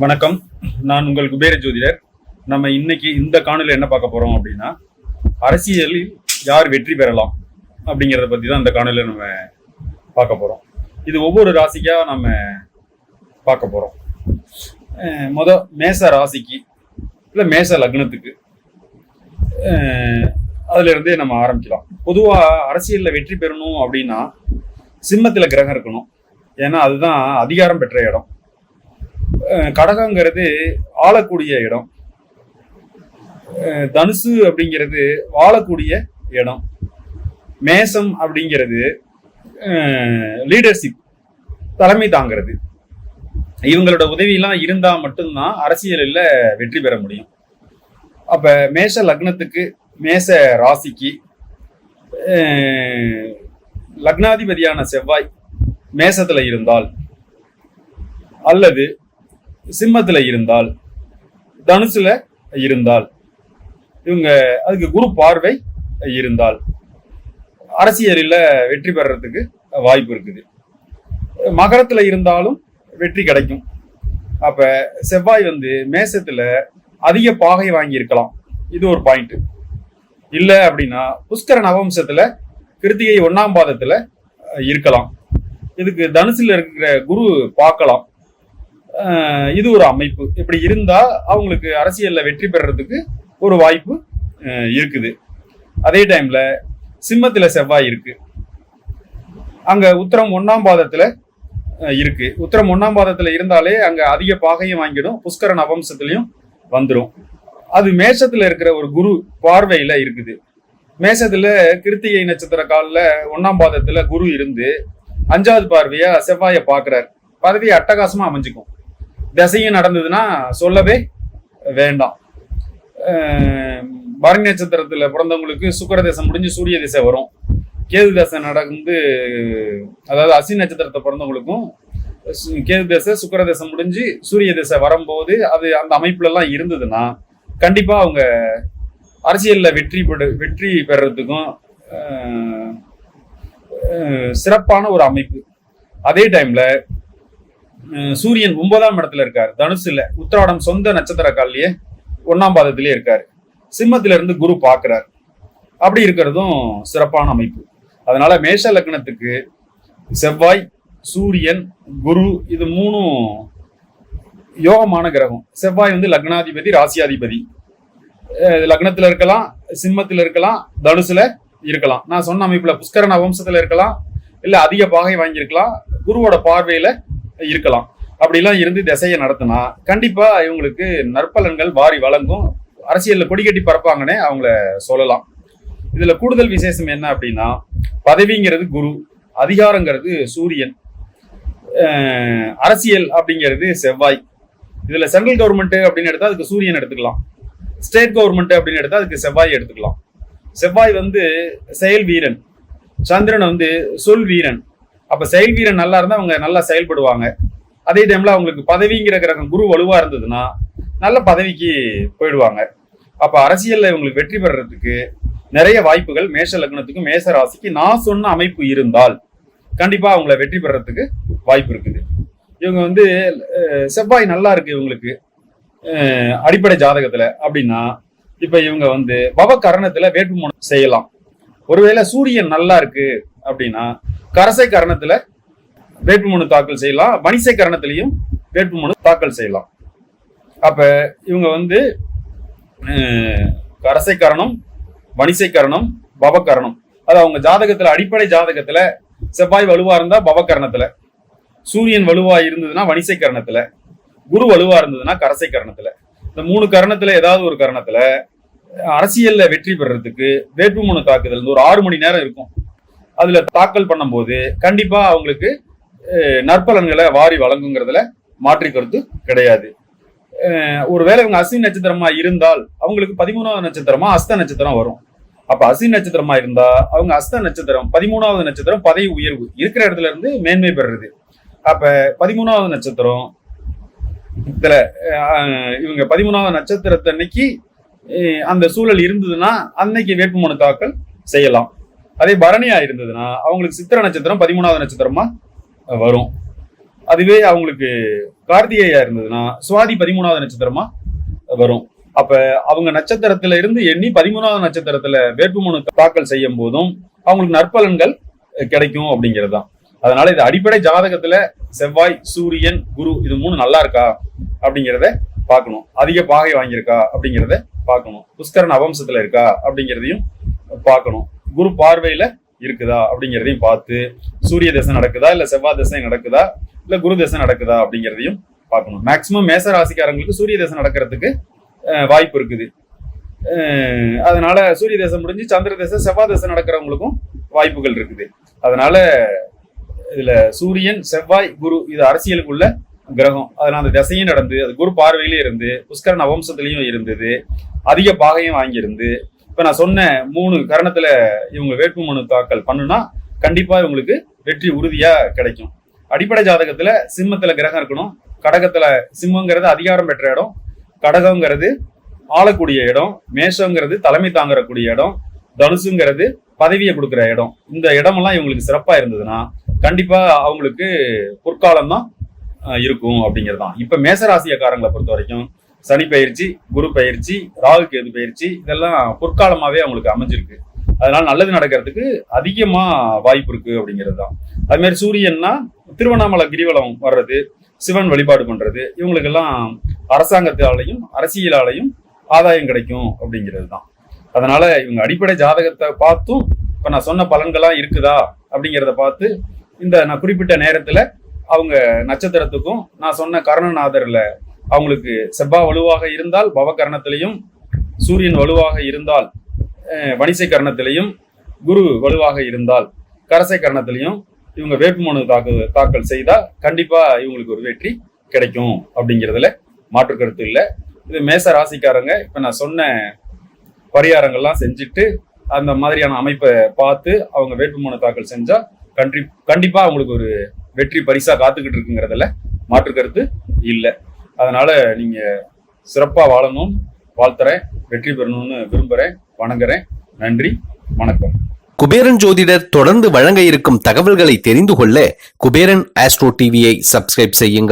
வணக்கம். நான் உங்கள் குபேர ஜோதிடர். நம்ம இன்னைக்கு இந்த காணொலியில் என்ன பார்க்க போறோம் அப்படின்னா அரசியலில் யார் வெற்றி பெறலாம் அப்படிங்கிறத பத்தி தான் இந்த காணொலியில் நம்ம பார்க்க போறோம். இது ஒவ்வொரு ராசிக்கா நம்ம பார்க்க போறோம். அஹ் முத மேச ராசிக்கு இல்லை மேச லக்னத்துக்கு அதுல இருந்தே நம்ம ஆரம்பிக்கலாம். பொதுவாக அரசியலில் வெற்றி பெறணும் அப்படின்னா சிம்மத்தில் கிரகம் இருக்கணும். ஏன்னா அதுதான் அதிகாரம் பெற்ற இடம். கடகங்கிறது ஆளக்கூடிய இடம். தனுசு அப்படிங்கிறது வாழக்கூடிய இடம். மேசம் அப்படிங்கிறது லீடர்ஷிப் தலைமை தாங்கிறது. இவங்களோட உதவியெல்லாம் இருந்தால் மட்டும்தான் அரசியலில் வெற்றி பெற முடியும். அப்போ மேஷ லக்னத்துக்கு மேச ராசிக்கு லக்னாதிபதியான செவ்வாய் மேசத்தில் இருந்தால் அல்லது சிம்மத்தில் இருந்தால் தனுசில் இருந்தால் இவங்க அதுக்கு குரு பார்வை இருந்தால் அரசியலில் வெற்றி பெறறதுக்கு வாய்ப்பு இருக்குது. மகரத்தில் இருந்தாலும் வெற்றி கிடைக்கும். அப்போ செவ்வாய் வந்து மேசத்தில் அதிக பாகை வாங்கியிருக்கலாம். இது ஒரு பாயிண்ட் இல்லை அப்படின்னா புஷ்கர நவம்சத்தில் கிருத்திகை ஒன்றாம் பாதத்தில் இருக்கலாம். இதுக்கு தனுசில் இருக்கிற குரு பார்க்கலாம். இது ஒரு அமைப்பு. இப்படி இருந்தா அவங்களுக்கு அரசியல்ல வெற்றி பெறறதுக்கு ஒரு வாய்ப்பு இருக்குது. அதே டைம்ல சிம்மத்துல செவ்வாய் இருக்கு. அங்க உத்தரம் ஒன்னாம் பாதத்துல இருக்குது இருக்கு. உத்தரம் ஒன்னாம் பாதத்துல இருந்தாலே அங்க அதிக பாகையும் வாங்கிடும். புஷ்கர நவம்சத்திலையும் வந்துடும் அது மேஷத்துல இருக்கிற ஒரு குரு பார்வையில இருக்குது. மேஷத்துல கிருத்திகை நட்சத்திர காலில் ஒன்னாம் பாதத்துல குரு இருந்து அஞ்சாவது பார்வையா செவ்வாயை பார்க்குறார். பதவி அட்டகாசமா அமைஞ்சுக்கும். திசையும் நடந்ததுன்னா சொல்லவே வேண்டாம். பரணி நட்சத்திரத்தில் பிறந்தவங்களுக்கு சுக்கர திசை முடிஞ்சு சூரிய திசை வரும். கேது தசை நடந்து அதாவது அசி நட்சத்திரத்தை பிறந்தவங்களுக்கும் சு- கேது தசை சுக்கர தசை முடிஞ்சு சூரிய திசை வரும்போது அது அந்த அமைப்புலலாம் இருந்ததுன்னா கண்டிப்பாக அவங்க அரசியலில் வெற்றி பெற வெற்றி பெறத்துக்கும் சிறப்பான ஒரு அமைப்பு. அதே டைமில் சூரியன் ஒன்பதாம் இடத்துல இருக்காரு. தனுசுல உத்திராடம் சொந்த நட்சத்திர காலிலேயே ஒன்னாம் பாதத்திலே இருக்காரு. சிம்மத்தில இருந்து குரு பார்க்கிறார். அப்படி இருக்கிறதும் சிறப்பான அமைப்பு. அதனால மேஷ லக்னத்துக்கு செவ்வாய் சூரியன் குரு இது மூணும் யோகமான கிரகம். செவ்வாய் வந்து லக்னாதிபதி ராசியாதிபதி. லக்னத்துல இருக்கலாம் சிம்மத்துல இருக்கலாம் தனுசுல இருக்கலாம். நான் சொன்ன அமைப்புல புஷ்கரண வம்சத்துல இருக்கலாம் இல்ல அதிக பாகை வாங்கியிருக்கலாம். குருவோட பார்வையில இருக்கலாம். அப்படிலாம் இருந்து திசையை நடத்தினா கண்டிப்பா இவங்களுக்கு நற்பலன்கள் வாரி வழங்கும். அரசியல்ல கொடி கட்டி பறப்பாங்கன்னே அவங்கள சொல்லலாம். இதுல கூடுதல் விசேஷம் என்ன அப்படின்னா பதவிங்கிறது குரு அதிகாரங்கிறது சூரியன் அரசியல் அப்படிங்கிறது செவ்வாய். இதுல சென்ட்ரல் கவர்மெண்ட் அப்படின்னு எடுத்தா அதுக்கு சூரியன் எடுத்துக்கலாம். ஸ்டேட் கவர்மெண்ட் அப்படின்னு எடுத்தா அதுக்கு செவ்வாய் எடுத்துக்கலாம். செவ்வாய் வந்து செயல் வீரன். சந்திரன் வந்து சொல் வீரன். அப்ப செயல் வீரன் நல்லா இருந்தா அவங்க நல்லா செயல்படுவாங்க. அதே டைம்ல அவங்களுக்கு பதவிங்கிற கிரகம் குரு வலுவா இருந்ததுன்னா நல்ல பதவிக்கு போயிடுவாங்க. அப்ப அரசியல்ல இவங்களுக்கு வெற்றி பெறறதுக்கு நிறைய வாய்ப்புகள் மேஷ லக்னத்துக்கும் மேஷ ராசிக்கு நான் சொன்ன அமைப்பு இருந்தால் கண்டிப்பா அவங்கள வெற்றி பெறறதுக்கு வாய்ப்பு இருக்குது. இவங்க வந்து செவ்வாய் நல்லா இருக்கு இவங்களுக்கு. அடிப்படை ஜாதகத்துல அப்படின்னா இப்ப இவங்க வந்து பவ கரணத்துல வேட்புமனு செய்யலாம். ஒருவேளை சூரியன் நல்லா இருக்கு அப்படின்னா கரசை கரணத்துல வேட்புமனு தாக்கல் செய்யலாம். வணிசை கரணத்திலையும் வேட்புமனு தாக்கல் செய்யலாம். அப்ப இவங்க வந்து கரசை கரணம் வணிசை கரணம் பவகரணம் அது அவங்க ஜாதகத்துல அடிப்படை ஜாதகத்துல செவ்வாய் வலுவா இருந்தா பவகரணத்துல சூரியன் வலுவா இருந்ததுன்னா வணிசை கரணத்துல குரு வலுவா இருந்ததுன்னா கரசை கரணத்துல இந்த மூணு கரணத்துல ஏதாவது ஒரு கரணத்துல அரசியல்ல வெற்றி பெறறதுக்கு வேட்புமனு தாக்குதல் ஒரு ஆறு மணி நேரம் இருக்கும். அதுல தாக்கல் பண்ணும்போது கண்டிப்பா அவங்களுக்கு நற்பலன்களை வாரி வழங்குங்கிறதுல மாற்றி கருத்து கிடையாது. ஒருவேளை இவங்க அஸ்வினி நட்சத்திரமா இருந்தால் அவங்களுக்கு பதிமூணாவது நட்சத்திரமா அஸ்த நட்சத்திரம் வரும். அப்ப அஸ்வினி நட்சத்திரமா இருந்தா அவங்க அஸ்த நட்சத்திரம் பதிமூணாவது நட்சத்திரம் பதவி உயர்வு இருக்கிற இடத்துல இருந்து மேன்மை பெறுறது. அப்ப பதிமூணாவது நட்சத்திரம் இதுல இவங்க பதிமூணாவது நட்சத்திரத்தன்னைக்கு அந்த சூழல் இருந்ததுன்னா அன்னைக்கு வேட்புமனு தாக்கல் செய்யலாம். அதே பரணியா இருந்ததுன்னா அவங்களுக்கு சித்திர நட்சத்திரம் பதிமூணாவது நட்சத்திரமா வரும். அதுவே அவங்களுக்கு கார்த்திகையா இருந்ததுன்னா சுவாதி பதிமூணாவது நட்சத்திரமா வரும். அப்ப அவங்க நட்சத்திரத்துல இருந்து எண்ணி பதிமூணாவது நட்சத்திரத்துல வேட்புமனு தாக்கல் செய்யும் போதும் அவங்களுக்கு நற்பலன்கள் கிடைக்கும் அப்படிங்கிறது தான் அதனால இது அடிப்படை ஜாதகத்துல செவ்வாய் சூரியன் குரு இது மூணு நல்லா இருக்கா அப்படிங்கிறத பார்க்கணும். அதிக பாகை வாங்கியிருக்கா அப்படிங்கிறத பார்க்கணும். புஷ்கரன் அவம்சத்துல இருக்கா அப்படிங்கிறதையும் பார்க்கணும். குரு பார்வையில இருக்குதா அப்படிங்கிறதையும் பார்த்து சூரிய தசை நடக்குதா இல்ல செவ்வாய் தசை நடக்குதா இல்ல குரு தசை நடக்குதா அப்படிங்கிறதையும் பார்க்கணும். மேக்சிமம் மேச ராசிக்காரங்களுக்கு சூரிய தசை நடக்கிறதுக்கு வாய்ப்பு இருக்குது. அதனால சூரிய தசை முடிஞ்சு சந்திர தசை செவ்வாய் தசை நடக்கிறவங்களுக்கும் வாய்ப்புகள் இருக்குது. அதனால இதுல சூரியன் செவ்வாய் குரு இது அரசியலுக்குள்ள கிரகம். அதனால அந்த திசையும் நடந்து அது குரு பார்வையிலே இருந்து புஷ்கரன் அவம்சத்திலையும் இருந்தது அதிக பாகையும் வாங்கியிருந்து இப்ப நான் சொன்ன மூணு கரணத்தில் இவங்க வேட்புமனு தாக்கல் பண்ணுனா கண்டிப்பா இவங்களுக்கு வெற்றி உறுதியா கிடைக்கும். அடிப்படை ஜாதகத்துல சிம்மத்துல கிரகம் இருக்கணும். கடகத்துல சிம்மங்கிறது அதிகாரம் பெற்ற இடம். கடகங்கிறது ஆளக்கூடிய இடம். மேஷங்கிறது தலைமை தாங்கக்கூடிய இடம். தனுசுங்கிறது பதவியை கொடுக்குற இடம். இந்த இடமெல்லாம் இவங்களுக்கு சிறப்பா இருந்ததுன்னா கண்டிப்பா அவங்களுக்கு பொற்காலம் தான் இருக்கும் அப்படிங்கிறது தான் இப்ப மேசராசியக்காரங்களை பொறுத்த வரைக்கும் சனி பயிற்சி குரு பயிற்சி ராகு கேது பயிற்சி இதெல்லாம் பொற்காலமாகவே அவங்களுக்கு அமைஞ்சிருக்கு. அதனால நல்லது நடக்கிறதுக்கு அதிகமாக வாய்ப்பு இருக்கு அப்படிங்கிறது தான். அதுமாரி சூரியன்னா திருவண்ணாமலை கிரிவலம் வர்றது சிவன் வழிபாடு பண்றது இவங்களுக்கெல்லாம் அரசாங்கத்தாலையும் அரசியலாலையும் ஆதாயம் கிடைக்கும் அப்படிங்கிறது தான். அதனால இவங்க அடிப்படை ஜாதகத்தை பார்த்தும் இப்போ நான் சொன்ன பலன்களாக இருக்குதா அப்படிங்கிறத பார்த்து இந்த நான் குறிப்பிட்ட நேரத்தில் அவங்க நட்சத்திரத்துக்கும் நான் சொன்ன கருணநாதரில் அவங்களுக்கு செவ்வாய் வலுவாக இருந்தால் பவகரணத்திலையும் சூரியன் வலுவாக இருந்தால் வணிசை கரணத்திலையும் குரு வலுவாக இருந்தால் கரசை கரணத்திலையும் இவங்க வேட்புமனு தாக்கு தாக்கல் செய்தால் கண்டிப்பாக இவங்களுக்கு ஒரு வெற்றி கிடைக்கும் அப்படிங்கிறதுல மாற்று கருத்து இல்லை. இது மேச ராசிக்காரங்க இப்போ நான் சொன்ன பரிகாரங்கள்லாம் செஞ்சுட்டு அந்த மாதிரியான அமைப்பை பார்த்து அவங்க வேட்புமனு தாக்கல் செஞ்சால் கண்டி கண்டிப்பாக அவங்களுக்கு ஒரு வெற்றி பரிசாக காத்துக்கிட்டு இருக்குங்கிறதுல மாற்று கருத்து இல்லை. அதனால நீங்க சிறப்பா வாழணும். வாழ்த்துறேன். வெற்றி பெறணும்னு விரும்புறேன். வணங்குறேன். நன்றி. வணக்கம். குபேரன் ஜோதிடர் தொடர்ந்து வழங்க இருக்கும் தகவல்களை தெரிந்து கொள்ள குபேரன் ஆஸ்ட்ரோ டிவியை சப்ஸ்கிரைப் செய்யுங்கள்.